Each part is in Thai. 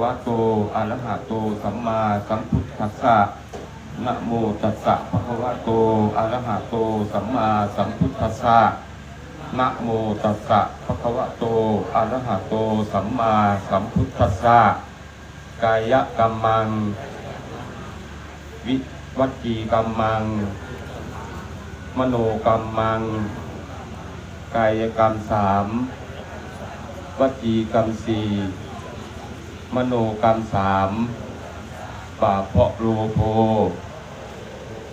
วะโตอะระหะโตสัมมาสัมพุทธัสสะนะโมตัสสะภะคะวะโตอะระหะโตสัมมาสัมพุทธัสสะนะโมตัสสะภะคะวะโตอะระหะโตสัมมาสัมพุทธัสสะกายกรรมัง วิวัจีกรรมัง มโนกรรมัง กายกรรมสามวจีกรรมสี่ มโนกรรมสามป่าเพาะโลโภ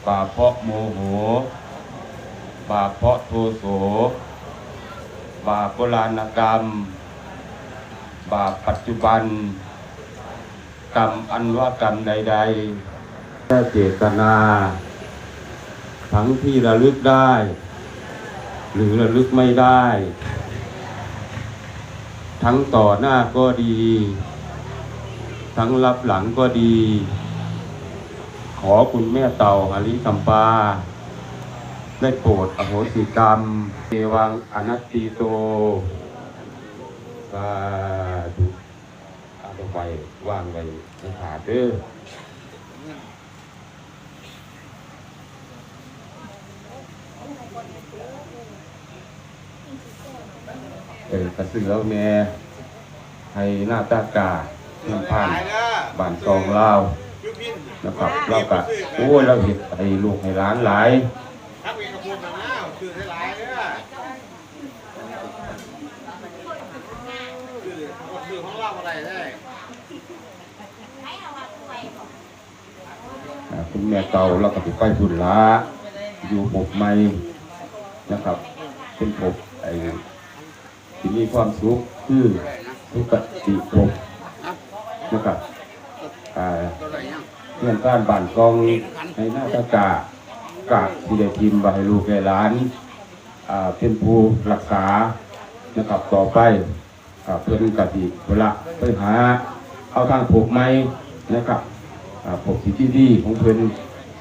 ป่าเพาะโมโหป่าเพาะโทโสบาปโบราณกรรม บาปปัจจุบัน กรรมอันว่ากรรมใดๆแค่เจตนา ทั้งที่ระลึกได้ หรือระลึกไม่ได้ ทั้งต่อหน้าก็ดี ทั้งรับหลังก็ดี ขอคุณแม่เต่าอาลิสัมปา ได้โปรดอโหสิกรรมเอวังอนัตติโตสาธุเอาไปวางไว้ในถาดเด้อเออกระเสือแม่ให้หน้าตากา เพื่อนผ่านบ้านซองลาวนะครับเราก็โอ้ยเราเห็ดให้ลูกให้หลานหลายทักเองกับพูดมานะคือให้หลายเด้อคือคือของเราอะไรได้อ่าคุณแม่เก่าเราก็ไปไปบุญละอยู่ปกใหม่นะครับ เป็นปกไอ้ที่มีความสุขคือสุขติภพ นะครับอ่าตัวไหนยังเพื่อนบ้านบ้านกองในหน้าตากากาที่ได้พิมพ์ใบลูกแก่หลานอ่าเป็นผู้รักษานะครับต่อไปอ่าเพื่อนกติเวลาไปหาเอาทางผูกไม้นะครับอ่าผูกสีที่ดีของเพื่อน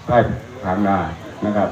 ใต้ทางนานะครับ